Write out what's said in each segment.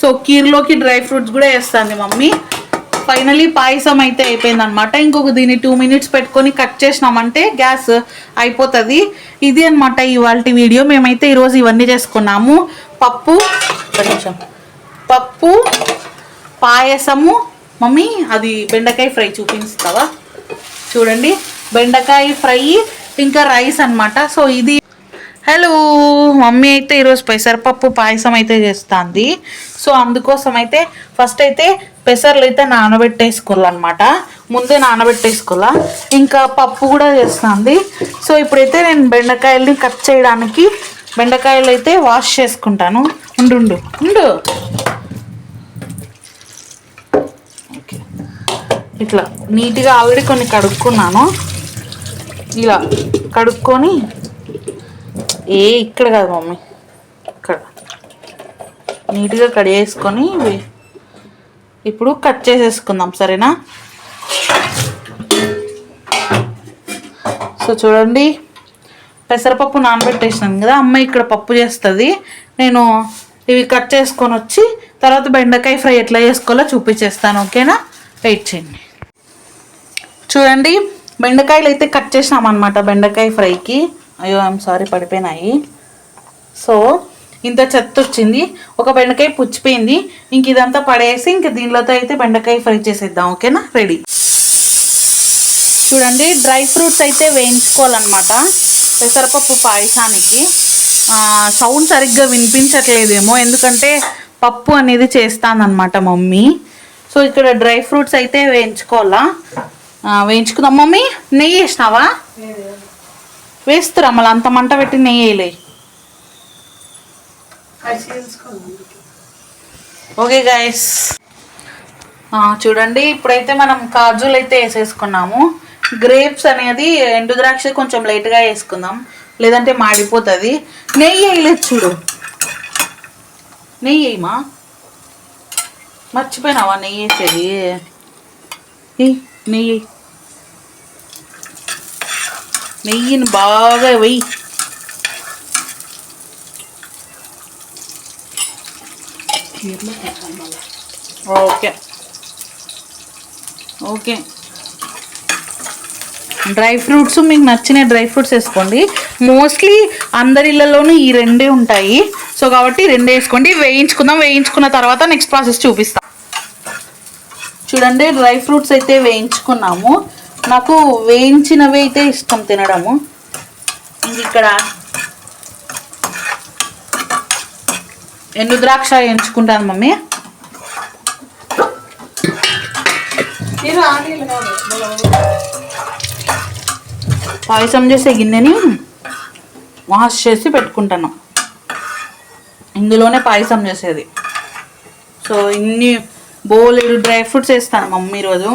So కీర్లోకి dry fruits కూడా వేస్తుంది mummy. Finally పాయసం అయితే అయిపోయింది అనమాట ఇంకొక దీన్ని టూ మినిట్స్ పెట్టుకొని కట్ చేసినామంటే గ్యాస్ అయిపోతుంది. ఇది అనమాట ఇవాళ వీడియో. మేమైతే ఈరోజు ఇవన్నీ చేసుకున్నాము. పప్పు కొంచెం పప్పు పాయసము. మమ్మీ అది బెండకాయ ఫ్రై చూపిస్తావా? చూడండి. బెండకాయ ఫ్రై ఇంకా రైస్ అన్నమాట. సో ఇది హలో మమ్మీ అయితే ఈరోజు పెసరపప్పు పాయసం అయితే చేస్తుంది. సో అందుకోసం అయితే ఫస్ట్ అయితే పెసర్లు అయితే నానబెట్టేసుకోవాలన్నమాట. ముందే నానబెట్టేసుకోవాలా? ఇంకా పప్పు కూడా చేస్తుంది. సో ఇప్పుడైతే నేను బెండకాయల్ని కట్ చేయడానికి బెండకాయలు అయితే వాష్ చేసుకుంటాను. ఉండు ఉండు ఉండు. ఇట్లా నీట్గా ఆల్రెడీ కొన్ని కడుక్కున్నాను. ఇలా కడుక్కొని ఏ ఇక్కడ కాదు మమ్మీ. ఇక్కడ. నీట్గా కడిగేసుకొని చేసుకొని ఇప్పుడు కట్ చేసేసుకుందాం సరేనా? సో చూడండి పెసరపప్పు నానబెట్టేసినాను కదా అమ్మ ఇక్కడ పప్పు చేస్తుంది. నేను ఇవి కట్ చేసుకొని వచ్చి తర్వాత బెండకాయ ఫ్రై ఎట్లా చేసుకోవాలో చూపించేస్తాను ఓకేనా? వెయిట్ చేయండి. చూడండి బెండకాయలు అయితే కట్ చేసినామన్నమాట బెండకాయ ఫ్రైకి. అయ్యో ఐఎమ్ సారీ పడిపోయినాయి. సో ఇంత చెత్త వచ్చింది ఒక బెండకాయ పుచ్చిపోయింది. ఇంక ఇదంతా పడేసి ఇంక దీనిలోతో అయితే బెండకాయ ఫ్రై చేసేద్దాం ఓకేనా? రెడీ చూడండి డ్రై ఫ్రూట్స్ అయితే వేయించుకోవాలన్నమాట. పెసరపప్పు పాయసానికి. సౌండ్ సరిగ్గా వినిపించట్లేదేమో. ఎందుకంటే పప్పు అనేది చేస్తానన్నమాట మమ్మీ. సో ఇక్కడ డ్రై ఫ్రూట్స్ అయితే వేయించుకోవాలా? వేయించుకుందాం. మమ్మీ నెయ్యి వేసినావా? వేస్తురా మళ్ళీ అంత మంట పెట్టి నెయ్యి వేయలే. ఓకే గాయస్ చూడండి ఇప్పుడైతే మనం కాజులు అయితే వేసేసుకున్నాము. గ్రేప్స్ అనేది ఎండు ద్రాక్ష కొంచెం లైట్గా వేసుకుందాం. లేదంటే మాడిపోతుంది. నెయ్యి వేయలేదు చూడు. నెయ్యి వేయమా? మర్చిపోయినావా? నెయ్యి వేసేది. నెయ్యి నెయ్యిని బాగా వెయ్యి ఓకే. ఓకే. డ్రై ఫ్రూట్స్ మీకు నచ్చిన డ్రై ఫ్రూట్స్ వేసుకోండి. మోస్ట్లీ అందరి ఇళ్ళలోనూ ఈ రెండే ఉంటాయి. సో కాబట్టి రెండే వేసుకోండి. వేయించుకుందాం. వేయించుకున్న తర్వాత నెక్స్ట్ ప్రాసెస్ చూపిస్తాం. చూడండి డ్రై ఫ్రూట్స్ అయితే వేయించుకున్నాము. నాకు వేయించినవి అయితే ఇష్టం తినడము. ఇంక ఇక్కడ ఎండు ద్రాక్ష వేయించుకుంటాను మమ్మీ. పాయసం చేసే గిన్నెని వాష్ చేసి పెట్టుకుంటాను. ఇందులోనే పాయసం చేసేది. సో ఇన్ని బోలెడు డ్రై ఫ్రూట్స్ వేస్తాను మమ్మీ రోజు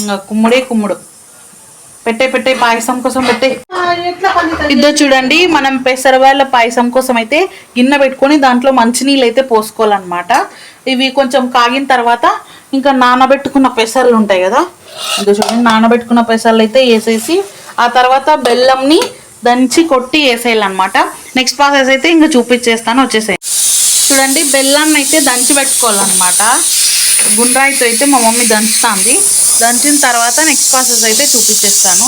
ఇంకా కుమ్ముడే కుమ్ముడు. పెట్టే పెట్టే పాయసం కోసం పెట్టే. ఇద్దరు చూడండి మనం పెసరవాళ్ళ పాయసం కోసం అయితే గిన్నె పెట్టుకొని దాంట్లో మంచినీళ్ళు అయితే పోసుకోవాలన్నమాట. ఇవి కొంచెం కాగిన తర్వాత ఇంకా నానబెట్టుకున్న పెసర్లు ఉంటాయి కదా ఇదో చూడండి నానబెట్టుకున్న పెసర్లు అయితే వేసేసి ఆ తర్వాత బెల్లంని దంచి కొట్టి వేసేయాలన్నమాట. నెక్స్ట్ ప్రాసెస్ అయితే ఇంకా చూపించేస్తాను వచ్చేసాయి చూడండి బెల్లాన్ని అయితే దంచి పెట్టుకోవాలన్నమాట. గుండ్రాయితో అయితే మా మమ్మీ దంచుతుంది. దంచిన తర్వాత నెక్స్ట్ ప్రాసెస్ అయితే చూపించేస్తాను.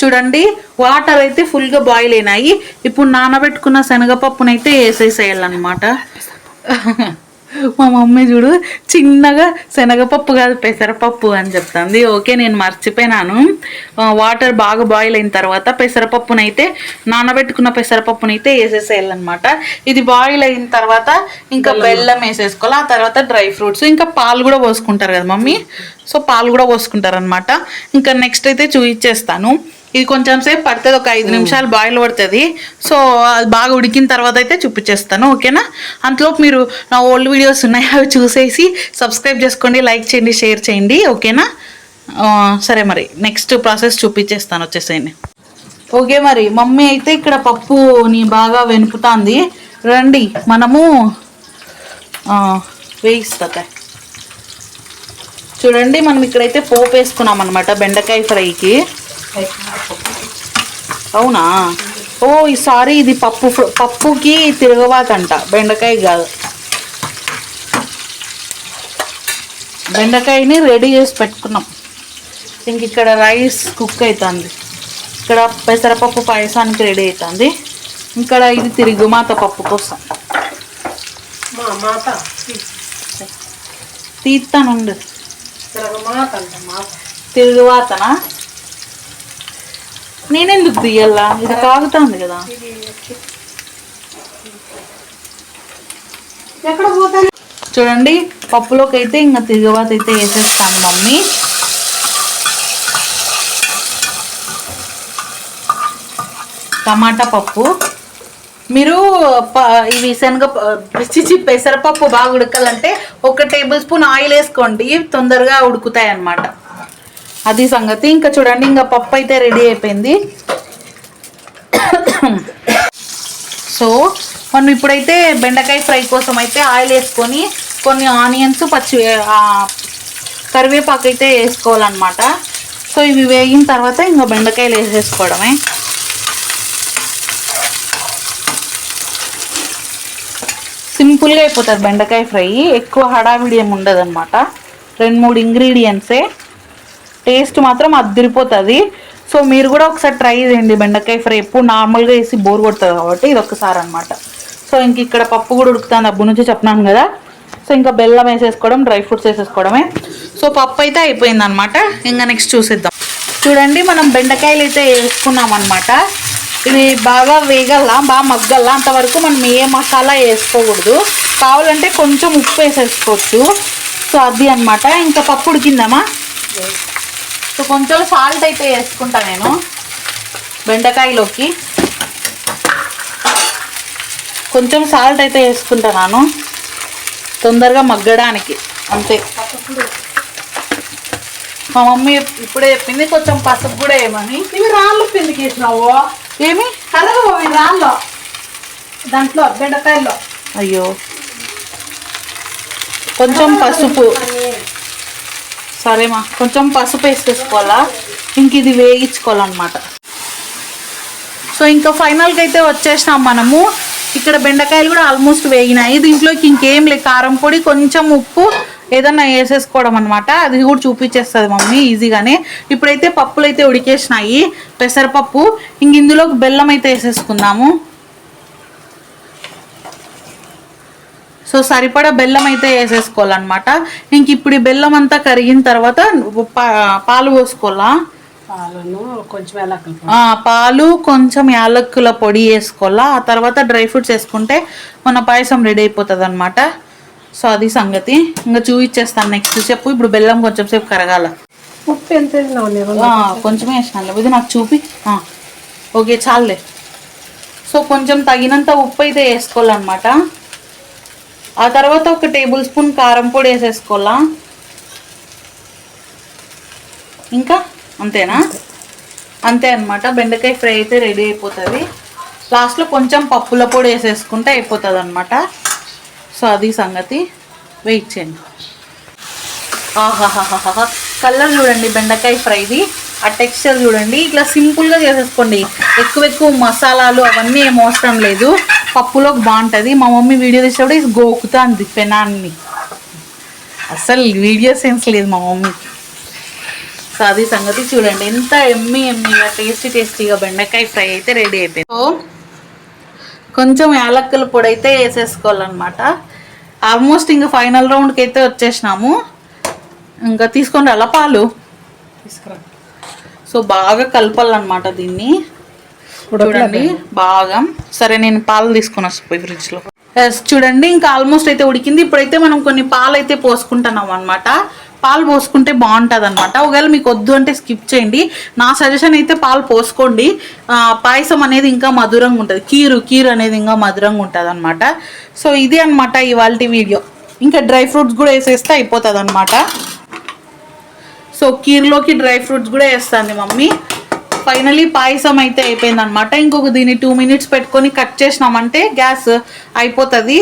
చూడండి వాటర్ అయితే ఫుల్గా బాయిల్ అయినాయి. ఇప్పుడు నానబెట్టుకున్న శనగపప్పునైతే వేసేసేయాలన్నమాట. మా మమ్మీ చూడు చిన్నగా శనగపప్పు కాదు పెసరపప్పు అని చెప్తుంది. ఓకే నేను మర్చిపోయినాను. వాటర్ బాగా బాయిల్ అయిన తర్వాత పెసరపప్పునైతే నానబెట్టుకున్న పెసరపప్పునైతే వేసేసేయాలన్నమాట. ఇది బాయిల్ అయిన తర్వాత ఇంకా బెల్లం. వేసేసుకోవాలి. ఆ తర్వాత డ్రై ఫ్రూట్స్ ఇంకా పాలు కూడా పోసుకుంటారు కదా మమ్మీ? సో పాలు కూడా పోసుకుంటారు అనమాట ఇంకా నెక్స్ట్ అయితే చూపించేస్తాను ఇది కొంచెం సేపు పడుతుంది ఒక ఐదు నిమిషాలు బాయిల్ పడుతుంది. సో అది బాగా ఉడికిన తర్వాత అయితే చూపించేస్తాను ఓకేనా? అంతలోపు మీరు నా ఓల్డ్ వీడియోస్ ఉన్నాయి? అవి చూసేసి సబ్స్క్రైబ్ చేసుకోండి లైక్ చేయండి షేర్ చేయండి ఓకేనా? సరే మరి. నెక్స్ట్ ప్రాసెస్ చూపించేస్తాను వచ్చేసేయండి. ఓకే మరి. మమ్మీ అయితే ఇక్కడ పప్పుని బాగా వెనుపుతాంది రండి మనము వేయిస్తా చూడండి మనం ఇక్కడైతే పోపు వేసుకున్నాం అనమాట బెండకాయ ఫ్రైకి. అవునా? ఓ ఈసారి ఇది పప్పు పప్పుకి తిరగవాతంట బెండకాయ కాదు. బెండకాయని రెడీ చేసి పెట్టుకున్నాం. ఇంక ఇక్కడ రైస్ కుక్ అవుతుంది ఇక్కడ పెసరపప్పు పాయసానికి రెడీ అవుతుంది ఇక్కడ ఇది తిరుగుమాత పప్పు కోసం. తీస్తానుండు తిరగ నేనెందుకు తీయాలా? ఇది కాగుతుంది కదా. ఎక్కడ పోతాను? చూడండి పప్పులోకి అయితే ఇంకా తిరుగువాత అయితే వేసేస్తాను మమ్మీ. టమాటా పప్పు. మీరు ఇవి శనగ చిచి పెసరపప్పు బాగా ఉడకాలంటే ఒక టేబుల్ స్పూన్ ఆయిల్ వేసుకోండి తొందరగా ఉడుకుతాయి అన్నమాట అది సంగతి. ఇంకా చూడండి ఇంకా పప్పు అయితే రెడీ అయిపోయింది. సో మనం ఇప్పుడైతే బెండకాయ ఫ్రై కోసం అయితే ఆయిల్ వేసుకొని కొన్ని ఆనియన్స్ పచ్చి కరివేపాకు అయితే వేసుకోవాలన్నమాట. సో ఇవి వేగిన తర్వాత ఇంకా బెండకాయలు వేసేసుకోవడమే. సింపుల్గా అయిపోతుంది బెండకాయ ఫ్రై. ఎక్కువ హడావిడి ఏమి ఉండదు అనమాట రెండు మూడు ఇంగ్రీడియంట్సే. టేస్ట్ మాత్రం అద్దరిపోతుంది సో మీరు కూడా ఒకసారి ట్రై చేయండి బెండకాయ ఫ్రై. ఎప్పుడు నార్మల్గా వేసి బోర్ కొడుతుంది కాబట్టి ఇది ఒకసారి అనమాట సో ఇంక ఇక్కడ పప్పు కూడా ఉడుకుతుంది. అబ్బు నుంచి చెప్పినాను కదా. సో ఇంకా బెల్లం వేసేసుకోవడం డ్రై ఫ్రూట్స్ వేసేసుకోవడమే. సో పప్పు అయితే అయిపోయింది అనమాట ఇంకా నెక్స్ట్ చూసేద్దాం. చూడండి మనం బెండకాయలు అయితే వేసుకున్నాం అనమాట ఇది బాగా వేగల్లా బాగా మగ్గల్లా అంతవరకు మనం ఏ మసాలా వేసుకోకూడదు. కావాలంటే కొంచెం ఉప్పు వేసేసుకోవచ్చు. సో అది అన్నమాట. ఇంకా పప్పు ఉడికిందమ్మా సో కొంచెం సాల్ట్ అయితే వేసుకుంటా నేను బెండకాయలోకి. కొంచెం సాల్ట్ అయితే వేసుకుంటున్నాను తొందరగా మగ్గడానికి అంతే. మా మమ్మీ ఇప్పుడే చెప్పింది కొంచెం పసుపు కూడా ఏమని ఇవి రాళ్ళు పిండికి వేసినావు? ఏమి? కరగవు ఇవి రాళ్ళు. దాంట్లో బెండకాయల్లో. అయ్యో. కొంచెం పసుపు. సరేమా కొంచెం పసుపు వేసేసుకోవాలా? ఇంక ఇది వేయించుకోవాలన్నమాట. సో ఇంకా ఫైనల్కి అయితే వచ్చేసినాం మనము. ఇక్కడ బెండకాయలు కూడా ఆల్మోస్ట్ వేగినాయి. దీంట్లోకి ఇంకేం లేదు కారం పొడి కొంచెం ఉప్పు ఏదన్నా వేసేసుకోవడం అనమాట అది కూడా చూపించేస్తుంది మమ్మీ ఈజీగానే. ఇప్పుడైతే పప్పులు అయితే ఉడికేసినాయి పెసరపప్పు. ఇంక ఇందులోకి బెల్లం అయితే వేసేసుకుందాము. సో సరిపడా బెల్లం అయితే వేసేసుకోవాలన్నమాట. ఇంక ఇప్పుడు ఈ బెల్లం అంతా కరిగిన తర్వాత పాలు పోసుకోవాలా? పాలను కొంచెం పాలు కొంచెం యాలక్కుల పొడి వేసుకోవాలా? ఆ తర్వాత డ్రై ఫ్రూట్స్ వేసుకుంటే మన పాయసం రెడీ అయిపోతుంది అనమాట సో అది సంగతి. ఇంకా చూపించేస్తాను నెక్స్ట్ చెప్పు. ఇప్పుడు బెల్లం కొంచెం సేపు కరగాల. ఉప్పు ఎంత కొంచెమే వేసినాను ఇది నాకు చూపి. ఓకే చాలులే. సో కొంచెం తగినంత ఉప్పు అయితే వేసుకోవాలన్నమాట. ఆ తర్వాత ఒక టేబుల్ స్పూన్ కారం పొడి వేసేసుకోవాలా? ఇంకా? అంతేనా? అంతే అనమాట బెండకాయ ఫ్రై అయితే రెడీ అయిపోతుంది. లాస్ట్లో కొంచెం పప్పుల పొడి వేసేసుకుంటే అయిపోతుంది అనమాట సో అది సంగతి. వెయిట్ చేయండి. ఆహాహాహాహా. కలర్ చూడండి బెండకాయ ఫ్రైది. ఆ టెక్స్చర్ చూడండి. ఇట్లా సింపుల్గా చేసేసుకోండి. ఎక్కువ ఎక్కువ మసాలాలు అవన్నీ ఏం అవసరం లేదు. పప్పులోకి బాగుంటుంది. మా మమ్మీ వీడియో తీసేటప్పుడు ఇది గోకుతుంది పెనాన్ని. అసలు వీడియో సెన్స్ లేదు మా మమ్మీకి సో అది సంగతి చూడండి. ఎంత ఎమ్మి ఎమ్మిగా టేస్టీ టేస్టీగా బెండకాయ ఫ్రై అయితే రెడీ అయిపోయింది. సో కొంచెం యాలక్కల పొడి అయితే వేసేసుకోవాలన్నమాట. ఆల్మోస్ట్ ఇంకా ఫైనల్ రౌండ్కి అయితే వచ్చేసినాము. ఇంకా తీసుకొని అలా పాలు. తీసుకురా. సో బాగా కలపాలన్నమాట దీన్ని. చూడండి బాగా సరే నేను పాలు తీసుకొని వస్తాయి ఫ్రిడ్జ్లో. ఎస్ చూడండి ఇంకా ఆల్మోస్ట్ అయితే ఉడికింది. ఇప్పుడైతే మనం కొన్ని పాలు అయితే పోసుకుంటున్నాం అనమాట పాలు పోసుకుంటే బాగుంటుంది అనమాట ఒకవేళ మీకు వద్దు అంటే స్కిప్ చేయండి. నా సజెషన్ అయితే పాలు పోసుకోండి. పాయసం అనేది ఇంకా మధురంగా ఉంటుంది. కీరు కీరు అనేది ఇంకా మధురంగా ఉంటుంది అనమాట సో ఇది అనమాట ఇవాళ వీడియో. ఇంకా డ్రై ఫ్రూట్స్ కూడా వేసేస్తే అయిపోతుంది అనమాట సో కీర్లోకి డ్రై ఫ్రూట్స్ కూడా వేస్తుంది మమ్మీ. ఫైనలీ పాయసం అయితే అయిపోయింది అనమాట ఇంకొక దీన్ని టూ మినిట్స్ పెట్టుకొని కట్ చేసినామంటే గ్యాస్ అయిపోతుంది.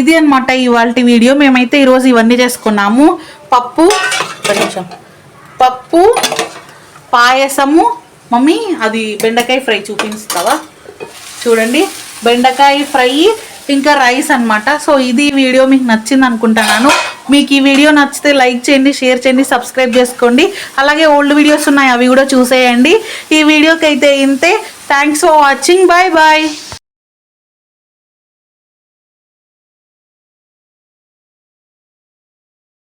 ఇది అనమాట ఇవాళ వీడియో. మేమైతే ఈరోజు ఇవన్నీ చేసుకున్నాము. పప్పు కొంచెం పప్పు పాయసము. మమ్మీ అది బెండకాయ ఫ్రై చూపిస్తావా? చూడండి. బెండకాయ ఫ్రై ఇంకా రైస్ అన్నమాట. సో ఇది వీడియో మీకు నచ్చింది అనుకుంటున్నాను. మీకు ఈ వీడియో నచ్చితే లైక్ చేయండి షేర్ చేయండి సబ్స్క్రైబ్ చేసుకోండి. అలాగే ఓల్డ్ వీడియోస్ ఉన్నాయి అవి కూడా చూసేయండి. ఈ వీడియోకి అయితే ఇంతే. Thanks for watching bye bye